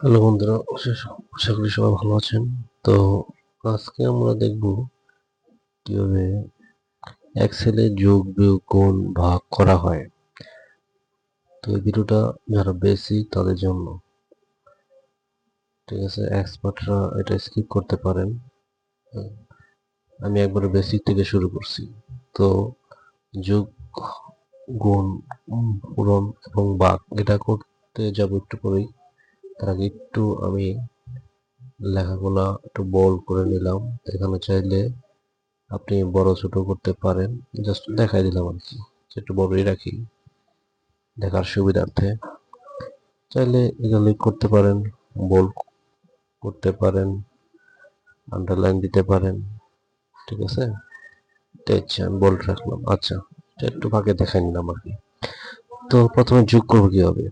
Hello বন্ধুরা, আশা- করি সবাই ভালো আছেন। তো আজকে আমরা দেখব কীভাবে এক্সেলে যোগ, বিয়োগ, গুণ, ভাগ করা হয়। তো এই ভিডিওটা যারা বেসিক তাদের জন্য। ঠিক আছে এক্সপার্টরা এটা স্কিপ করতে পারেন। আমি একবারে বেসিক থেকে শুরু করছি। তো যোগ, গুণ পূরণ এবং ভাগ, এটা করতে যাব একটু পরেই। তার আগে একটু আমি লেখাগুলা একটু বল করে নিলাম। এখানে চাইলে আপনি বড় ছোট করতে পারেন। জাস্ট দেখাই দিলাম আর কি একটু বড়ই রাখি দেখার সুবিধার্থে। চাইলে এগুলি করতে পারেন বল করতে পারেন আন্ডারলাইন দিতে পারেন, ঠিক আছে? ইচ্ছা আমি বল রাখলাম। আচ্ছা একটু ভাগে দেখাই নিলাম আর কি। তো প্রথমে যোগ করব কি হবে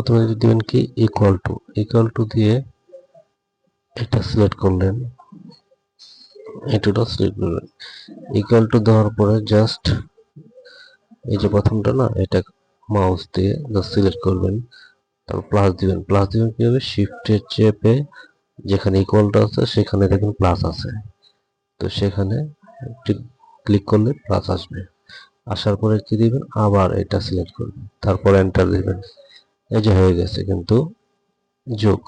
প্রথমে দিবেন কি ইকুয়াল টু ইকুয়াল টু দিয়ে এটা সিলেক্ট করলেন। এটুটা সিলেক্ট করবেন ইকুয়াল টু দেওয়ার পরে জাস্ট এই যে প্রথমটা না, এটা মাউস দিয়ে জাস্ট সিলেক্ট করবেন। তারপর প্লাস দিবেন। প্লাস দিবেন কীভাবে? শিফটে চেপে যেখানে ইকুয়ালটা আছে, সেখানে দেখুন প্লাস আছে। তো সেখানে ক্লিক করলে প্লাস আসবে। আসার পরে কি দিবেন? আবার এটা সিলেক্ট করবেন। তারপর এন্টার দিবেন। এই যে হয়ে গেছে কিন্তু যোগ।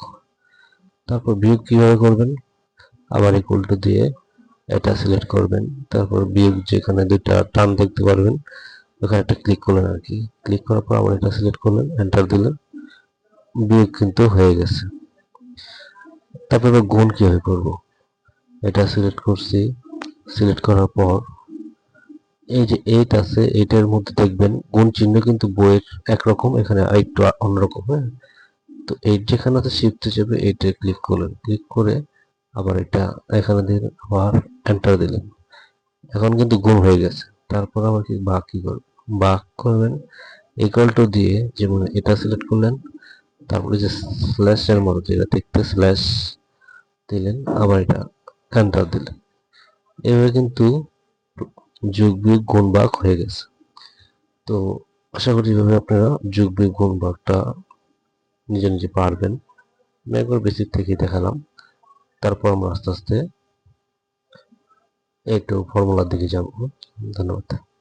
তারপর বিয়োগ কীভাবে করবেন? আবার ইকুয়াল টু দিয়ে এটা সিলেক্ট করবেন। তারপর বিয়োগ যেখানে দুইটা টার্ম দেখতে পারবেন, ওখানে একটা ক্লিক করলেন আর কি। ক্লিক করার পর আবার এটা সিলেক্ট করলেন এন্টার দিলেন। বিয়োগ কিন্তু হয়ে গেছে। তারপর গুণ কীভাবে করব? এটা সিলেক্ট করছি। সিলেক্ট করার পর এই যে এইট আছে এইটার মধ্যে দেখবেন গুণ চিহ্ন কিন্তু বইয়ের একরকম, এখানে একটু অন্যরকম হ্যাঁ? তো এইট যেখানে আছে শিফটে চেপে এইটা ক্লিক করলেন। ক্লিক করে আবার এটা এখানে দিলেন, আবার এন্টার দিলেন। এখন কিন্তু গুণ হয়ে গেছে। তারপর আবার কি ভাগ কি করবেন? ভাগ করবেন ইকুয়াল টু দিয়ে যেমন এটা সিলেক্ট করলেন, তারপরে যে স্ল্যাশের মতো যেটা দেখতে স্ল্যাশ দিলেন, আবার এটা এন্টার দিলেন। এভাবে কিন্তু যোগ বিয়োগ গুণ ভাগ হয়ে গেছে। তো আশা করি এভাবে আপনারা যোগ বিয়োগ গুণ ভাগটা নিজে নিজে পারবেন। আমি একবার বেসিক থেকেই দেখালাম। তারপর আমরা আস্তে আস্তে একটু ফর্মুলার দিকে যাব। ধন্যবাদ।